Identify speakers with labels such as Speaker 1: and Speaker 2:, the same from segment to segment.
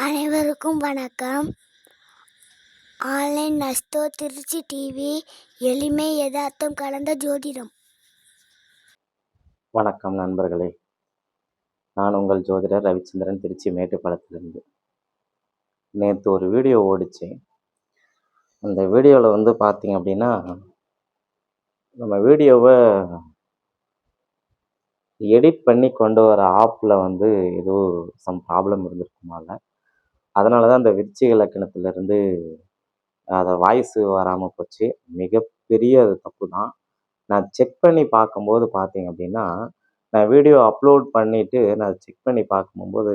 Speaker 1: அனைவருக்கும் வணக்கம். Online நஸ்தோ Trichy TV எளிமை யதார்த்தம் கலந்த ஜோதிடம்.
Speaker 2: வணக்கம் நண்பர்களே. நான் உங்கள் ஜோதிடர் ரவிச்சந்திரன் திருச்சி மேட்டுப்பாளத்திலிருந்து நேற்று ஒரு வீடியோ ஓடிச்சு. அந்த வீடியோவில் வந்து பார்த்தீங்க அப்படின்னா நம்ம வீடியோவை எடிட் பண்ணி கொண்டு வர ஆப்பில் வந்து ஏதோ சம் ப்ராப்ளம் இருந்திருக்குமால. அதனால தான் அந்த விருச்சிக லக்கணத்துலேருந்து அதை வாய்ஸு வராமல் போச்சு. மிகப்பெரிய அது தப்பு தான் நான் செக் பண்ணி பார்க்கும்போது பார்த்தீங்க அப்படின்னா நான் வீடியோ அப்லோட் பண்ணிவிட்டு நான் செக் பண்ணி பார்க்கும்போது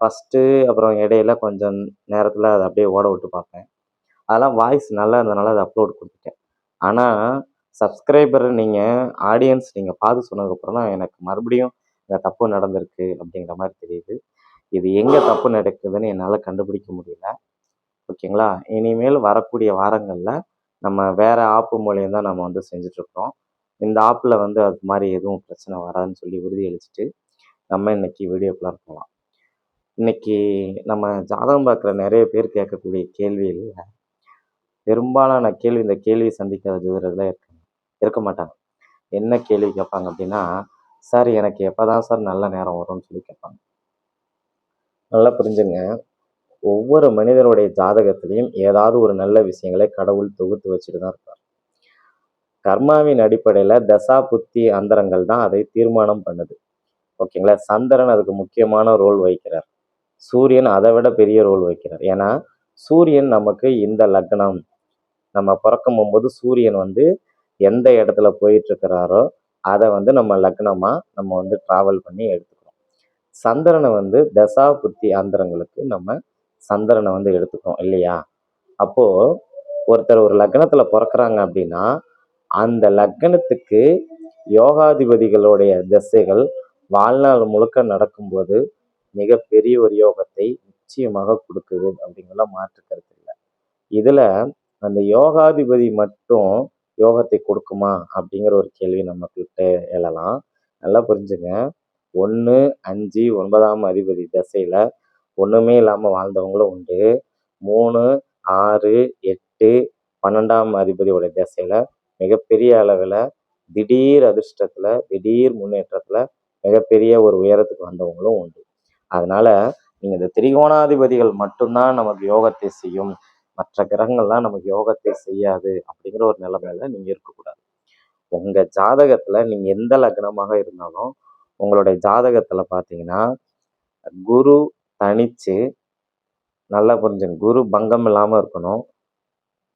Speaker 2: ஃபஸ்ட்டு அப்புறம் இடையில கொஞ்சம் நேரத்தில் அதை அப்படியே ஓட விட்டு பார்ப்பேன் அதெல்லாம் வாய்ஸ் நல்லா இருந்ததுனால அதை அப்லோட் கொடுத்துட்டேன். ஆனால் சப்ஸ்கிரைபர் நீங்கள் ஆடியன்ஸ் நீங்கள் பார்த்து சொன்னதுக்கப்புறம் தான் எனக்கு மறுபடியும் இந்த தப்பு நடந்திருக்கு அப்படிங்கிற மாதிரி தெரியுது. இது எங்கே தப்பு நடக்குதுன்னு என்னால் கண்டுபிடிக்க முடியல. ஓகேங்களா? இனிமேல் வரக்கூடிய வாரங்களில் நம்ம வேறு ஆப்பு மூலியம் தான் நம்ம வந்து செஞ்சிட்ருக்கோம் இந்த ஆப்பில் வந்து அது மாதிரி எதுவும் பிரச்சனை வராதுன்னு சொல்லி உறுதியளிச்சுட்டு நம்ம இன்னைக்கு வீடியோக்குள்ளே போகலாம். இன்னைக்கு நம்ம ஜாதகம் பார்க்குற நிறைய பேர் கேட்கக்கூடிய கேள்வியில் பெரும்பாலான கேள்வி இந்த கேள்வி சந்திக்காத ஜோதிடர்களே இருக்காங்க இருக்க மாட்டாங்க. என்ன கேள்வி கேட்பாங்க அப்படின்னா சார் எனக்கு எப்போ தான் சார் நல்ல நேரம் வரும்னு சொல்லி கேட்பாங்க. நல்லா புரிஞ்சுங்க. ஒவ்வொரு மனிதனுடைய ஜாதகத்திலையும் ஏதாவது ஒரு நல்ல விஷயங்களை கடவுள் தொகுத்து வச்சுட்டு தான் இருப்பார். கர்மாவின் அடிப்படையில் தசா புத்தி அந்தரங்கள் தான் அதை தீர்மானம் பண்ணுது. ஓகேங்களா? சந்திரன் அதுக்கு முக்கியமான ரோல் வகிக்கிறார். சூரியன் அதை விட பெரிய ரோல் வகிக்கிறார். ஏன்னா சூரியன் நமக்கு இந்த லக்னம் நம்ம பிறக்கும் போகும்போது சூரியன் வந்து எந்த இடத்துல போயிட்டு இருக்கிறாரோ அதை வந்து நம்ம லக்னமாக நம்ம வந்து ட்ராவல் பண்ணி எடுத்துக்கிறோம் சந்திரனை வந்து தசா புத்தி ஆந்திரங்களுக்கு நம்ம சந்திரனை வந்து எடுத்துக்கிறோம் இல்லையா? அப்போது ஒருத்தர் ஒரு லக்னத்தில் பிறக்கிறாங்க அப்படின்னா அந்த லக்னத்துக்கு யோகாதிபதிகளுடைய திசைகள் வாழ்நாள் முழுக்க நடக்கும்போது மிகப்பெரிய ஒரு யோகத்தை நிச்சயமாக கொடுக்குது அப்படிங்கிற மாற்றுக்கிறது இல்லை. இதில் அந்த யோகாதிபதி மட்டும் யோகத்தை கொடுக்குமா அப்படிங்கிற ஒரு கேள்வி நம்மக்கிட்ட எழலாம். நல்லா புரிஞ்சுங்க. ஒன்று அஞ்சு ஒன்பதாம் அதிபதி திசையில் ஒன்றுமே இல்லாமல் வாழ்ந்தவங்களும் உண்டு. மூணு ஆறு எட்டு பன்னெண்டாம் அதிபதியோட திசையில் மிகப்பெரிய அளவில் திடீர் அதிர்ஷ்டத்தில் திடீர் முன்னேற்றத்தில் மிகப்பெரிய ஒரு உயரத்துக்கு வந்தவங்களும் உண்டு. அதனால் நீங்கள் இந்த திரிகோணாதிபதிகள் மட்டும்தான் நமக்கு யோகத்தை செய்யும். மற்ற கிரகங்கள்லாம் நமக்கு யோகத்தை செய்யாது அப்படிங்கிற ஒரு நிலைமையில நீங்கள் இருக்கக்கூடாது. உங்கள் ஜாதகத்தில் நீங்கள் எந்த லக்னமாக இருந்தாலும் உங்களுடைய ஜாதகத்தில் பார்த்தீங்கன்னா குரு தனிச்சு நல்லா புரிஞ்சுங்க. குரு பங்கம் இல்லாமல் இருக்கணும்.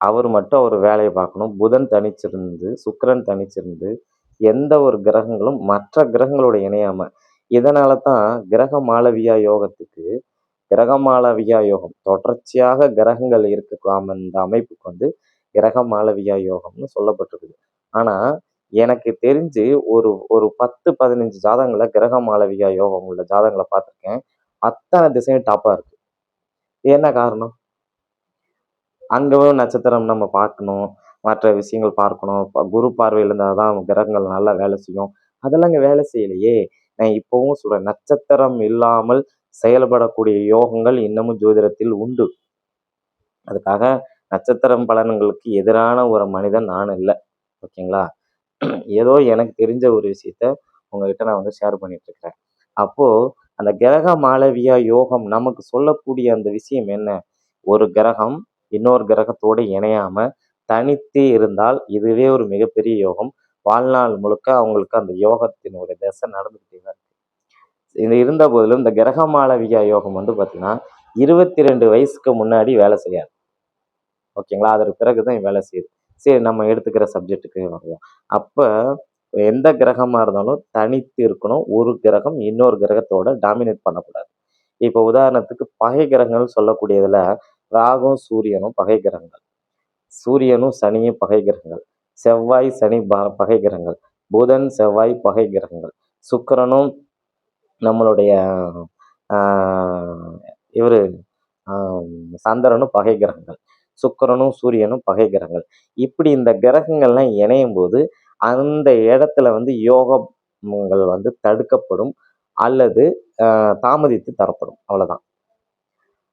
Speaker 2: அவர் மட்டும் அவர் வேலையை பார்க்கணும். புதன் தனிச்சிருந்து சுக்கரன் தனிச்சிருந்து எந்த ஒரு கிரகங்களும் மற்ற கிரகங்களோட இணையாம இதனால தான் கிரக மாளவியா யோகத்துக்கு கிரக மாளவியா யோகம் தொடர்ச்சியாக கிரகங்கள் இருக்க இந்த அமைப்புக்கு வந்து கிரக மாளவியா யோகம்னு சொல்லப்பட்டிருக்குது. ஆனால் எனக்கு தெரிஞ்சு ஒரு ஒரு பத்து பதினஞ்சு ஜாதகங்களை கிரக மாளவிகா யோகம் உள்ள ஜாதகங்களை பார்த்துருக்கேன். அத்தனை திசையும் டாப்பாக இருக்கு. என்ன காரணம்? அங்கவும் நட்சத்திரம் நம்ம பார்க்கணும். மற்ற விஷயங்கள் பார்க்கணும். குரு பார்வையில் இருந்தால் தான் கிரகங்கள் நல்லா வேலை செய்யும். அதெல்லாம் இங்கே வேலை செய்யலையே. நான் இப்போவும் சொல்கிறேன் நட்சத்திரம் இல்லாமல் செயல்படக்கூடிய யோகங்கள் இன்னமும் ஜோதிடத்தில் உண்டு. அதுக்காக நட்சத்திரம் பலன்களுக்கு எதிரான ஒரு மனிதன் நான் இல்லை. ஓகேங்களா? ஏதோ எனக்கு தெரிஞ்ச ஒரு விஷயத்த உங்ககிட்ட நான் வந்து ஷேர் பண்ணிட்டு இருக்கிறேன் அப்போ அந்த கிரக மாளவியா யோகம் நமக்கு சொல்லக்கூடிய அந்த விஷயம் என்ன? ஒரு கிரகம் இன்னொரு கிரகத்தோடு இணையாம தனித்து இருந்தால் இதுவே ஒரு மிகப்பெரிய யோகம். வாழ்நாள் முழுக்க அவங்களுக்கு அந்த யோகத்தினுடைய தசை நடந்துகிட்டே தான் இருக்கு. இது இருந்த போதிலும் இந்த கிரக மாளவியா யோகம் வந்து பார்த்தீங்கன்னா இருபத்தி ரெண்டு வயசுக்கு முன்னாடி வேலை செய்யாது. ஓகேங்களா? அதற்கு பிறகு தான் வேலை செய்யுது. சரி நம்ம எடுத்துக்கிற சப்ஜெக்ட்டுக்கு வருவோம். அப்போ எந்த கிரகமாக இருந்தாலும் தனித்து இருக்கணும். ஒரு கிரகம் இன்னொரு கிரகத்தோட டாமினேட் பண்ணக்கூடாது. இப்போ உதாரணத்துக்கு பகை கிரகங்கள் சொல்லக்கூடியதில் ராகும் சூரியனும் பகை கிரகங்கள். சூரியனும் சனியும் பகை கிரகங்கள். செவ்வாய் சனி ப- பகை கிரகங்கள். புதன் செவ்வாய் பகை கிரகங்கள். சுக்கிரனும் நம்மளுடைய இவர் சந்திரனும் பகை கிரகங்கள். சுக்கிரனும் சூரியனும் பகை கிரகங்கள். இப்படி இந்த கிரகங்கள்லாம் இணையும் போது அந்த இடத்துல வந்து யோகங்கள் வந்து தடுக்கப்படும் அல்லது ஆஹ் தாமதித்து தரப்படும். அவ்வளவுதான்.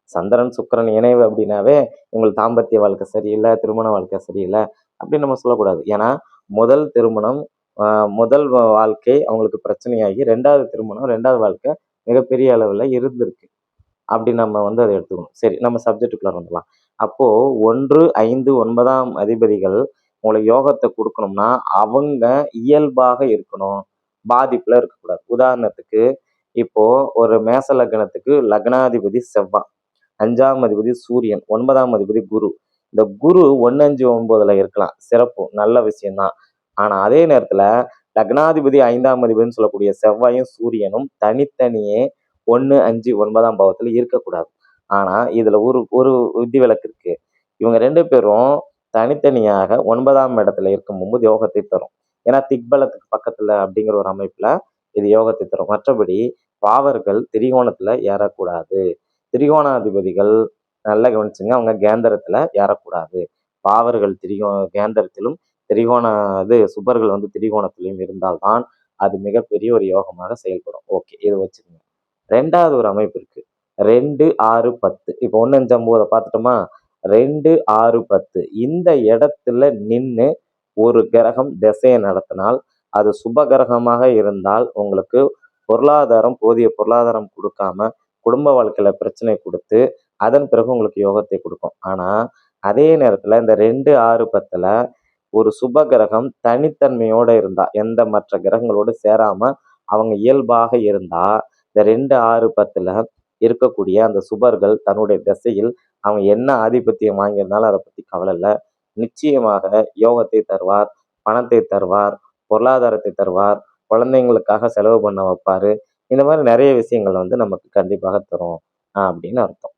Speaker 2: சந்திரன் சுக்கிரன் இணைவு அப்படின்னாவே உங்களுக்கு தாம்பத்திய வாழ்க்கை சரியில்லை திருமண வாழ்க்கை சரியில்லை அப்படின்னு நம்ம சொல்லக்கூடாது. ஏன்னா முதல் திருமணம் ஆஹ் முதல் வா- வாழ்க்கை அவங்களுக்கு பிரச்சனையாகி ரெண்டாவது திருமணம் ரெண்டாவது வாழ்க்கை மிகப்பெரிய அளவில் இருந்திருக்கு. அப்படி நம்ம வந்து அதை எடுத்துக்கணும். சரி நம்ம சப்ஜெக்டுக்குள்ளே வந்துடலாம். அப்போ ஒன்று ஐந்து ஒன்பதாம் அதிபதிகள் உங்களுக்கு யோகத்தை கொடுக்கணும்னா அவங்க இயல்பாக இருக்கணும். பாதிப்புல இருக்கக்கூடாது. உதாரணத்துக்கு இப்போ ஒரு மேச லக்னத்துக்கு லக்னாதிபதி செவ்வாய் அஞ்சாம் அதிபதி சூரியன் ஒன்பதாம் அதிபதி குரு. இந்த குரு ஒன்று அஞ்சு ஒன்பதுல இருக்கலாம். சிறப்பு நல்ல விஷயம்தான். ஆனா அதே நேரத்துல லக்னாதிபதி ஐந்தாம் அதிபதினு சொல்லக்கூடிய செவ்வாயும் சூரியனும் தனித்தனியே ஒன்று அஞ்சு ஒன்பதாம் பாவத்தில் இருக்கக்கூடாது. ஆனா இதுல ஒரு ஒரு விதிவிலக்கு இருக்கு. இவங்க ரெண்டு பேரும் தனித்தனியாக ஒன்பதாம் இடத்துல இருக்கும்போது யோகத்தை தரும். ஏன்னா திக்பலத்துக்கு பக்கத்துல அப்படிங்கிற ஒரு அமைப்புல இது யோகத்தை தரும். மற்றபடி பாவர்கள் திரிகோணத்துல ஏறக்கூடாது. திரிகோணாதிபதிகள் நல்லா கவனிச்சுங்க அவங்க கேந்திரத்துல ஏறக்கூடாது. பாவர்கள் திரிகோ கேந்திரத்திலும் திரிகோண இது சுபர்கள் வந்து திரிகோணத்திலையும் இருந்தால்தான் அது மிகப்பெரிய ஒரு யோகமாக செயல்படும். ஓகே இது வச்சுக்கோங்க. ரெண்டாவது ஒரு அமைப்பு ரெண்டு ஆறு பத்து. இப்போ ஒன்று அஞ்சு ஒன்பதை பார்த்துட்டோமா? ரெண்டு ஆறு பத்து. இந்த இடத்துல நின்று ஒரு கிரகம் திசையை நடத்தினால் அது சுப கிரகமாக இருந்தால் உங்களுக்கு பொருளாதாரம் போதிய பொருளாதாரம் கொடுக்காம குடும்ப வாழ்க்கையில் பிரச்சனை கொடுத்து அதன் பிறகு உங்களுக்கு யோகத்தை கொடுக்கும். ஆனால் அதே நேரத்தில் இந்த ரெண்டு ஆறு பத்தில் ஒரு சுப கிரகம் தனித்தன்மையோடு இருந்தால் எந்த மற்ற கிரகங்களோடு சேராமல் அவங்க இயல்பாக இருந்தால் இந்த ரெண்டு ஆறு பத்தில் இருக்கக்கூடிய அந்த சுபர்கள் தன்னுடைய திசையில் அவங்க என்ன ஆதிபத்தியம் வாங்கியிருந்தாலும் அதை பத்தி கவலை இல்லை. நிச்சயமாக யோகத்தை தருவார் பணத்தை தருவார் பொருளாதாரத்தை தருவார் குழந்தைங்களுக்காக செலவு பண்ண வைப்பாரு. இந்த மாதிரி நிறைய விஷயங்கள் வந்து நமக்கு கண்டிப்பாக தரும் அப்படின்னு அர்த்தம்.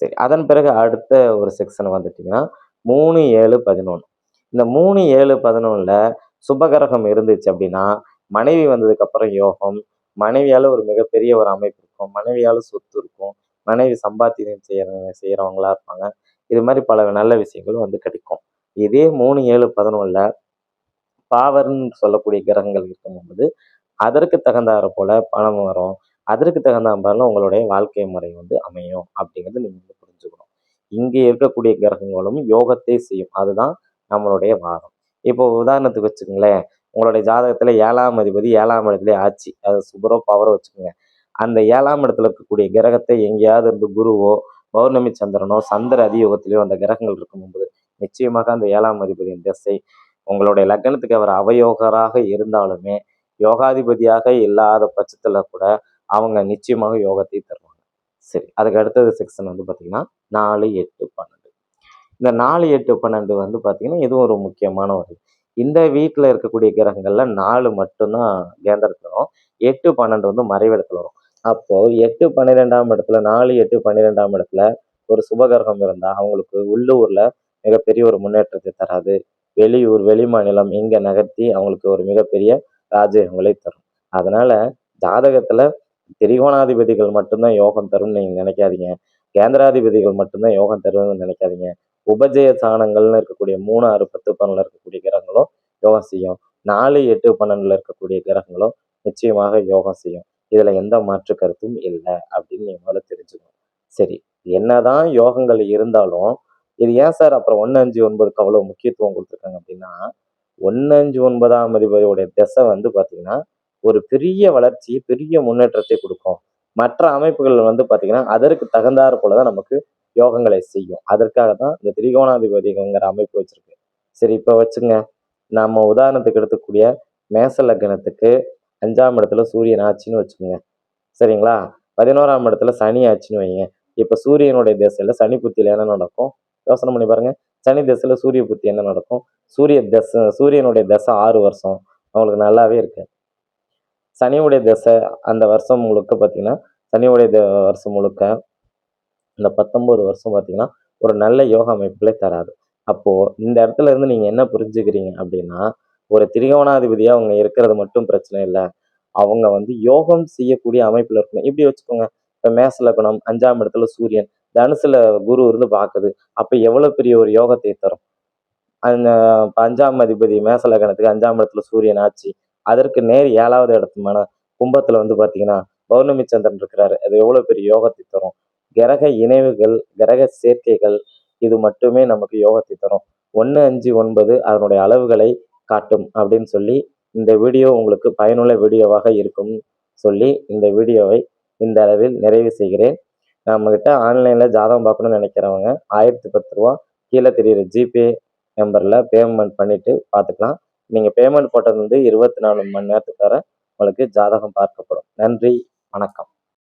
Speaker 2: சரி அதன் பிறகு அடுத்த ஒரு செக்ஷன் வந்துட்டீங்கன்னா மூணு ஏழு பதினொன்று இந்த மூணு ஏழு பதினொன்றில் சுபகிரகம் இருந்துச்சு அப்படின்னா மனைவி வந்ததுக்கப்புறம் யோகம் மனைவியால ஒரு மிகப்பெரிய ஒரு அமைப்பு இருக்கும். மனைவியால சொத்து இருக்கும். மனைவி சம்பாத்தியம் செய்யற செய்யறவங்களா இருப்பாங்க. இது மாதிரி பல நல்ல விஷயங்களும் வந்து கிடைக்கும். இதே மூணு ஏழு பதினொன்றில் பாவர்னு சொல்லக்கூடிய கிரகங்கள் இருக்கும்போது அதற்கு தகுந்தாற போல பணம் வரும். அதற்கு தகுந்த போல உங்களுடைய வாழ்க்கை முறை வந்து அமையும் அப்படிங்கிறது நீங்கள் வந்து புரிஞ்சுக்கணும். இங்கே இருக்கக்கூடிய கிரகங்களும் யோகத்தை செய்யும். அதுதான் நம்மளுடைய வாதம் இப்போ உதாரணத்துக்கு வச்சுக்கோங்களேன். உங்களுடைய ஜாதகத்துல ஏழாம் அதிபதி ஏழாம் இடத்துல ஆட்சி. அது சுபரோ பவரோ வச்சுக்கோங்க. அந்த ஏழாம் இடத்துல இருக்கக்கூடிய கிரகத்தை எங்கேயாவது இருந்து குருவோ பௌர்ணமி சந்திரனோ சந்திர அதியோகத்திலேயோ அந்த கிரகங்கள் இருக்கும்போது நிச்சயமாக அந்த ஏழாம் அதிபதியின் திசை உங்களுடைய லக்னத்துக்கு அவர் அவயோகராக இருந்தாலுமே யோகாதிபதியாக இல்லாத பட்சத்துல கூட அவங்க நிச்சயமாக யோகத்தை தருவாங்க. சரி அதுக்கு அடுத்தது செக்ஷன் வந்து பார்த்தீங்கன்னா நாலு எட்டு பன்னெண்டு. இந்த நாலு எட்டு பன்னெண்டு வந்து பார்த்தீங்கன்னா இதுவும் ஒரு முக்கியமான ஒரு இந்த வீட்டில் இருக்கக்கூடிய கிரகங்கள்ல நாலு மட்டும்தான் கேந்திரத்தில் வரும். எட்டு பன்னெண்டு வந்து மறைவிடத்தில் வரும். அப்போ எட்டு பன்னிரெண்டாம் இடத்துல நாலு எட்டு பன்னிரெண்டாம் இடத்துல ஒரு சுபகிரகம் இருந்தால் அவங்களுக்கு உள்ளூரில் மிகப்பெரிய ஒரு முன்னேற்றத்தை தராது. வெளியூர் வெளி மாநிலம் இங்கே நகர்த்தி அவங்களுக்கு ஒரு மிகப்பெரிய ராஜயோகங்களை தரும். அதனால ஜாதகத்தில் திரிகோணாதிபதிகள் மட்டும்தான் யோகம் தரும்னு நீங்கள் நினைக்காதீங்க. கேந்திராதிபதிகள் மட்டும்தான் யோகம் தரும்னு நினைக்காதீங்க. உபஜய சாணங்கள்னு இருக்கக்கூடிய மூணு ஆறு பத்து பன்னெண்டுல இருக்கக்கூடிய கிரகங்களும் யோகம் செய்யும். நாலு எட்டு பன்னெண்டுல இருக்கக்கூடிய கிரகங்களும் நிச்சயமாக யோகம் செய்யும். இதுல எந்த மாற்று கருத்தும் இல்லை அப்படின்னு நீங்க முதல்ல தெரிஞ்சுக்கணும். சரி என்னதான் யோகங்கள் இருந்தாலும் இது ஏன் சார் அப்புறம் ஒன்று அஞ்சு ஒன்பதுக்கு அவ்வளோ முக்கியத்துவம் கொடுத்துருக்காங்க அப்படின்னா ஒன்று அஞ்சு ஒன்பதாம் அதிபதியோடைய திசை வந்து பார்த்தீங்கன்னா ஒரு பெரிய வளர்ச்சி பெரிய முன்னேற்றத்தை கொடுக்கும். மற்ற அமைப்புகள் வந்து பார்த்தீங்கன்னா அதற்கு தகுந்தாறு போல தான் நமக்கு யோகங்களை செய்யும். அதற்காக தான் இந்த திரிகோணாதிபதிங்கிற அமைப்பு வச்சிருக்கு. சரி இப்போ வச்சுங்க. நம்ம உதாரணத்துக்கு எடுத்துக்கூடிய மேச லக்னத்துக்கு அஞ்சாம் இடத்துல சூரியன் ஆச்சுன்னு வச்சுக்கோங்க. சரிங்களா? பதினோராம் இடத்துல சனி ஆச்சுன்னு வைங்க. இப்போ சூரியனுடைய திசையில சனி புத்தியில் என்ன நடக்கும்? யோசனை பண்ணி பாருங்க. சனி திசையில சூரிய புத்தி என்ன நடக்கும்? சூரிய தசை சூரியனுடைய தசை ஆறு வருஷம். அவங்களுக்கு நல்லாவே இருக்கு. சனியுடைய தசை அந்த வருஷம் முழுக்க பார்த்தீங்கன்னா சனியுடைய வருஷம் முழுக்க இந்த பத்தொம்போது வருஷம் பார்த்தீங்கன்னா ஒரு நல்ல யோகா அமைப்புகளே தராது. அப்போது இந்த இடத்துல இருந்து நீங்கள் என்ன புரிஞ்சுக்கிறீங்க அப்படின்னா ஒரு திரிகோணாதிபதியாக அவங்க இருக்கிறது மட்டும் பிரச்சனை இல்லை. அவங்க வந்து யோகம் செய்யக்கூடிய அமைப்பில் இருக்கணும். இப்படி வச்சுக்கோங்க. இப்போ மேச லக்னம் அஞ்சாம் இடத்துல சூரியன் தனுசுல குரு இருந்து பார்க்குது அப்போ எவ்வளோ பெரிய ஒரு யோகத்தை தரும்? அந்த அஞ்சாம் அதிபதி மேச லக்னத்துக்கு அஞ்சாம் இடத்துல சூரியன் ஆச்சு அதற்கு நேர் ஏழாவது இடத்துமான கும்பத்தில் வந்து பார்த்தீங்கன்னா பௌர்ணமி சந்திரன் இருக்கிறாரு. அது எவ்வளோ பெரிய யோகத்தை தரும்? கிரக இணைவுகள் கிரக சேர்க்கைகள் இது மட்டுமே நமக்கு யோகத்தை தரும். ஒன்று அஞ்சு ஒன்பது அதனுடைய அளவுகளை காட்டும் அப்படின்னு சொல்லி இந்த வீடியோ உங்களுக்கு பயனுள்ள வீடியோவாக இருக்கும் சொல்லி இந்த வீடியோவை இந்த அளவில் நிறைவு செய்கிறேன். நம்மக்கிட்ட ஆன்லைனில் ஜாதகம் பார்க்கணும்னு நினைக்கிறவங்க ஆயிரத்தி பத்து ரூபா கீழே தெரியுற ஜிபே நம்பரில் பேமெண்ட் பண்ணிவிட்டு பார்த்துக்கலாம். நீங்கள் பேமெண்ட் போட்டது வந்து இருபத்தி நாலு மணி நேரத்துக்கு வர உங்களுக்கு ஜாதகம் பார்க்கப்படும். நன்றி வணக்கம்.